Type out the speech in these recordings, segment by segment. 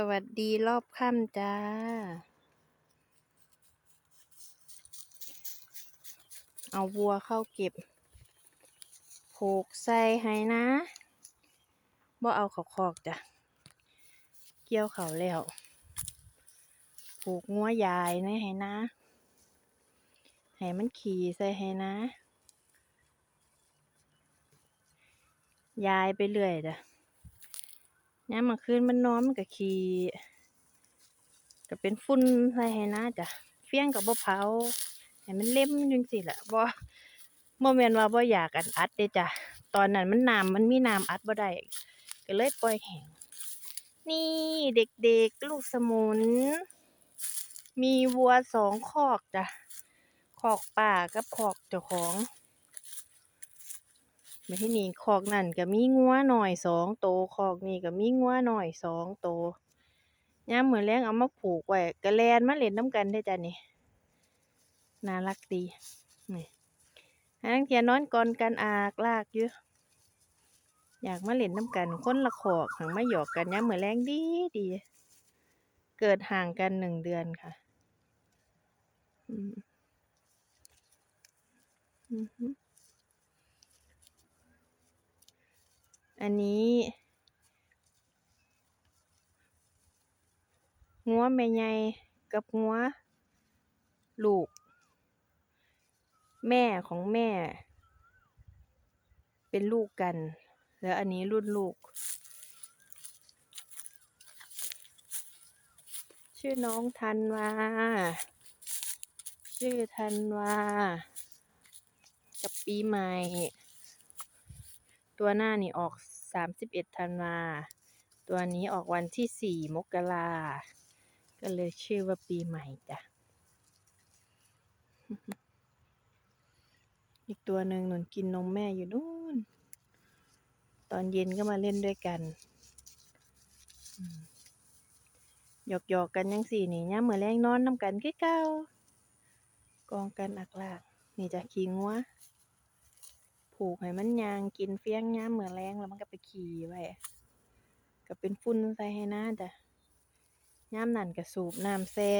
สวัสดีรอบค่ำจ้าเอาวัวเข้าเก็บ ผูกใส่ให้นะ บ่เอาเขาคอกจ้ะ เกี่ยวเขาแล้ว ผูกงัวยายในให้นะ ให้มันขี่ใส่ให้นะ ยายไปเรื่อยจ้ะ ยามมื้อคืนมันนอนมันก็ขี้ก็เป็นฝุ่นใส่ให้นะจ้ะเฟี้ยงก็บ่เผาให้มันเล็มจังซี้ล่ะบ่บ่แม่นว่าบ่อยากอันอัดเดะจ้ะตอนนั้นมันน้ำมันมีน้ำอัดบ่ได้ก็เลยปล่อยแห้งนี่เด็กๆลูกสมุน มีวัวสองคอกจ้ะคอกป้ากับคอกเจ้าของ มาที่นี่คอกนั่นก็มีงัวหน่อยสองโตคอกนี่ก็มีงัวหน่อยสองโตยามมื้อแลงเอามาผูกไว้ก็แลนมาเล่นนำกันเด้จ้ะนี่น่ารักดีนี่หาลางเทียนอนกอนกันอากลากอยู่อยากมาเล่นนำกันคนละคอกหังมาหยอกกันยามมื้อแลงดีดี เกิดห่างกันหนึ่งเดือนค่ะอืมอือ อันนี้งัวแม่ใหญ่กับงัวลูก แม่ของแม่ เป็นลูกกัน แล้วอันนี้รุ่นลูก ชื่อน้องธันวา ชื่อธันวา กับปีใหม่ ตัวหน้านี่ออกสามสิบเอ็ดธันวา ตัวนี้ออกวันที่สี่มกราก็เลยชื่อว่าปีใหม่จ้ะ อีกตัวหนึ่งหนุนกินนมแม่อยู่นู่น ตอนเย็นก็มาเล่นด้วยกันหยอกหยอกกันยังสี่นี่ย่ามมื้อแลงนอนน้ำกันคือเก่ากองกันอักลาก นี่จะขี่งัว ผูกให้มันยางกินเฟี้ยงยามมื้อแลงแล้วมันก็ไปขี่ไว้ก็เป็นฝุ่นใส่ให้นะจ้ะยามนั้นก็สูบน้ำแช่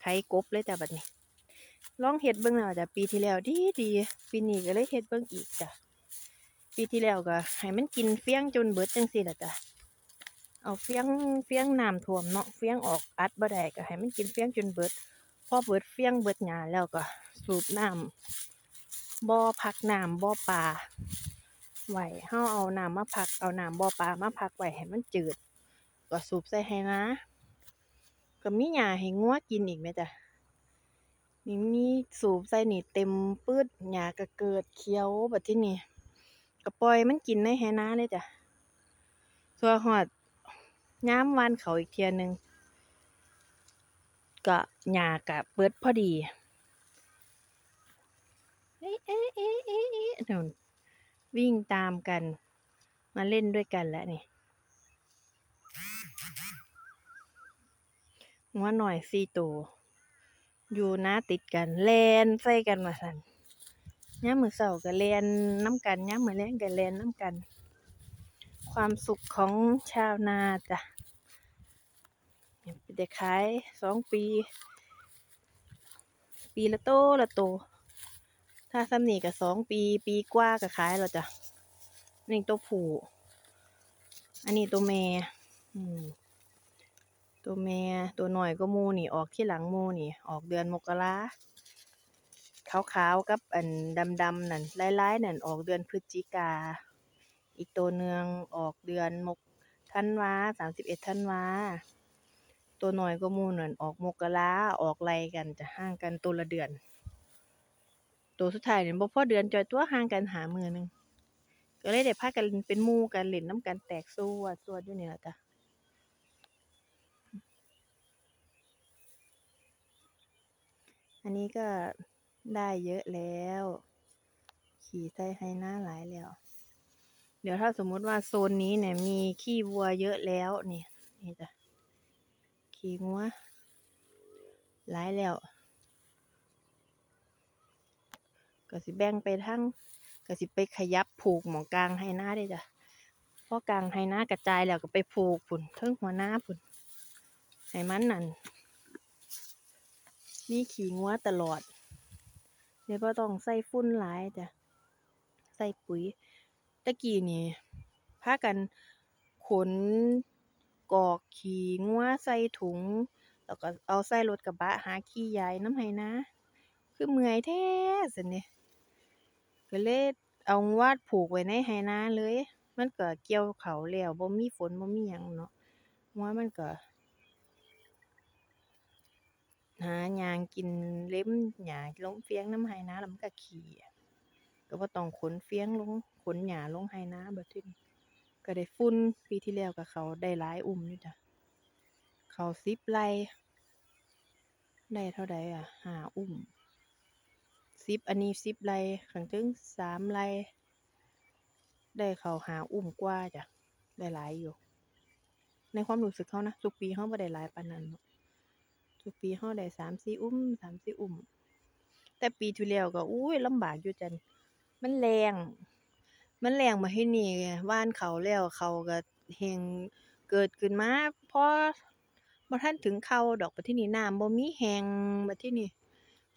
ไถกบเลยจ้ะบัดนี้ลองเฮ็ดเบิ่งแล้วจ้ะปีที่แล้วดีดีปีนี้ก็เลยเฮ็ดเบิ่งอีกจ้ะปีที่แล้วก็ให้มันกินเฟี้ยงจนเบิดจังซี่ล่ะจ้ะเอาเฟี้ยงเฟี้ยงน้ำท่วมเนาะเฟี้ยงออกอัดบ่ได้ก็ให้มันกินเฟี้ยงจนเบิดพอเบิดเฟี้ยงเบิดหญ้าแล้วก็สูบน้ำ บ่อพักน้ำบ่อปลาไว้เฮาเอาน้ำมาพักเอาน้ำบ่อปลามาพักไว้ให้มันจืด ก็สูบใส่ให้นะ ก็มีหญ้าให้งัวกินอีกแหมจ้ะนี่มีสูบใส่นี่เต็มปื๊ดหญ้าก็เกิดเขียวแบัดทีนี้ก็ปล่อยมันกินในไหนาเลยจ้ะซั่วฮอดยามว่านข้าอีกเที่ยหนึ่งก็หญ้าก็เบิดพอดี เอ๊ะเอ๊ะเอ๊ะเอ๊ะนู่นวิ่งตามกัน มาเล่นด้วยกันแล้วนี่งัวน้อยสี่ตัวอยู่นาติดกันแลนใส่กันว่าซั่นยามมื้อเช้าก็แล่นนำกันยามมื้อแลงก็แล่นนำกัน ความสุขของชาวนาจ้ะได้ขายสองปี ปีละโตละโต ถ้าส่ำนี้ก็สองปี ปีกว่าก็ขายแล้วจ้ะนี่ตัวผู้อันนี้ตัวแม่ตัวแม่ตัวหน้อยกว่าหมู่นี่ ออกที่หลังมูนี่ ออกเดือนมกราขาวๆกับอันดำๆนั่นลายๆนั่นออกเดือนพฤศจิกา อีกตัวหนึ่งออกเดือนมกธันวาสามสิบเอ็ดธันวาตัวหน้อยกว่าหมู่นั่นออกมกราออกไล่กันจะห่างกันตัวละเดือน ตัวสุดท้ายเนี่ยบ่พอเดือนจอยตัวห่างกันหามือหนึ่งก็เลยได้พากันเป็นมู่กันเล่นน้ำกันแตกโซ๊วดโซ๊วดอยู่นี่ล่ะจ้ะอันนี้ก็ได้เยอะแล้ว ขี่ใส่ไหนาหลายแล้ว เดี๋ยวถ้าสมมุติว่าโซนนี้เนี่ยมีขี้วัวเยอะแล้วนี่นี่จ้ะขี้งัวหลายแล้ว ก็สิแบ่งไปทางก็สิไปขยับผูกหมองกลางไหนาเดะจ้ะพอกลางให้นากระจายแล้วก็ไปผูกพุ่นเทิงหัวหน้าพุ่นให้มันนั่นมีขี้งัวตลอดเดี๋ยวบ่ต้องใส่ฝุ่นหลายจ้ะใส่ปุ๋ยตะกี้นี่พากันขนกอกขี้งัวใส่ถุง แล้วก็เอาใส่รถกระบะหาขี้ยายน้ำให้นาคือเมื่อยแท้ซั้นนี่ย ก็เลยเอางัวผูกไว้ในไหนาเลย มันก็เกี่ยวข้าวแล้ว บ่มีฝน บ่มีหยังเนาะ งัวมันก็ หาหยังกิน เล็มหญ้าลงเฟียงนำไหนา แล้วมันก็ขี้ ก็บ่ต้องขนเฟียงลง ขนหญ้าลงไหนาบัดทีนี้ ก็ได้ฝุ่น ปีที่แล้วก็เข้าได้หลายอุ้มอยู่จ้ะเข้า10ไร่ ได้เท่าใดอะ ห้าอุ้ม 10อันนี้10ไรข้างเทิงสามไรได้เขาหาอุ้มกว่าจ้ะได้หลายอยู่ ในความรู้สึกเรานะทุกปีเราบ่ได้หลายปานนั้นเนาะทุกปีเราได้สามสี่อุ้มสามสี่อุ้ม แต่ปีที่แล้วก็อุ๊ยลำบากอยู่จ้ะมันแล้งมันแล้งบัดทีนี้หว่านเขาแล้วเขาก็แห้งเกิดขึ้นมาพอบ่ทันถึงเขาดอกบัดทีนี้น้ำบ่มีแหงบัดทีนี้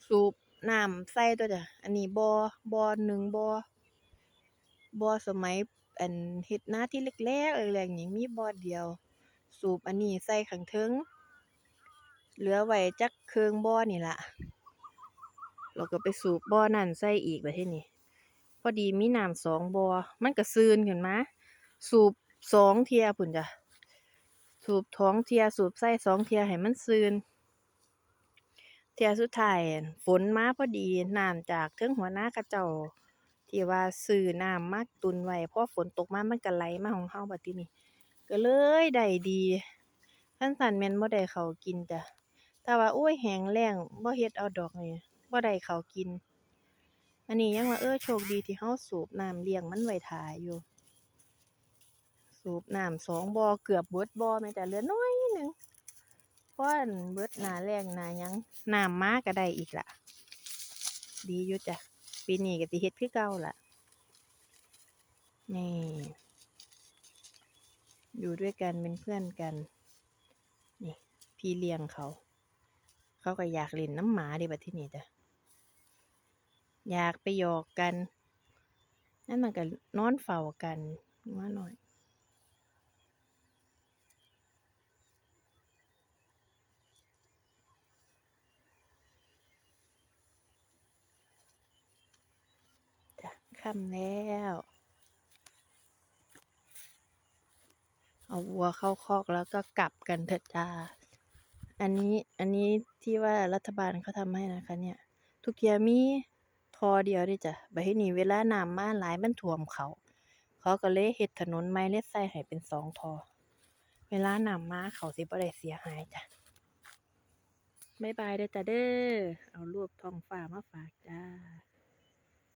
สูบ น้ำใส่ตัวจ้ะ อันนี้บ่บ่หนึ่งบ่บ่สมัยอันเฮ็ดน้าที่แรกๆแรกๆนี่มีบ่อเดียว สูบอันนี้ใส่ข้างเทิงเหลือไว้จักเครึ่งบ่อนี่ล่ะแล้วก็ไปสูบบ่อนั้นใส่อีกบัดทีนี้พอดีมีน้ำสองบ่อมันก็ซืนขึ้นมาสูบสองเทียพู้นจ้ะสูบสองเทียสูบใส่สองเทียให้มันซืน เที่ยสุดท้ายอั่นฝนมาพอดี น้ำจากเทิงหัวนาเขาเจ้า ที่ว่าซื้อน้ำมาตุนไว้ พอฝนตกมามันก็ไหลมาของเราบัดทีนี้ ก็เลยได้ดี คันซั้นแม่นบ่ได้ข้าวกินจ้ะถ้าว่า โอ๊ยแห้งแล้งบ่เฮ็ดเอาดอกนี่บ่ได้ข้าวกิน อันนี้ยังว่า เออ โชคดีที่เราสูบน้ำเลี้ยงมันไว้ท่าอยู่ สูบน้ำสองบ่อ เกือบเบิดบ่อแม่จ้ะเหลือน้อยหนึ่ง อนเบิดหน้าแล้งหน้ายังน้ำมาก็ได้อีกล่ะดีอยู่จ้ะปีนี้ก็สิเฮ็ดคือเก่าล่ะ นี่ อยู่ด้วยกันเป็นเพื่อนกัน นี่ พี่เลี้ยงเขา เขาก็อยากเล่นน้ำหมาดะบัดที่นี้จ้ะ อยากไปหยอกกัน นั่นมันก็นอนเฝ้ากันงัวน้อย ค่ำแล้ว เอาวัวเข้าคอกแล้วก็กลับกันเถิดจ้า อันนี้อันนี้ที่ว่ารัฐบาลเขาทำให้นะคะเนี่ย ทุกเทียมีท่อเดียวดะจ้ะบัดทีนี้เวลาน้ำมาหลายมันท่วมเขา เขาก็เลยเฮ็ดถนนใหม่เลยใส่ให้เป็นสองท่อเวลาน้ำมาเขาสิบ่ได้เสียหายจ้ะบายบายเด้อจ้ะเด้อ เอารูปท้องฟ้ามาฝากจ้า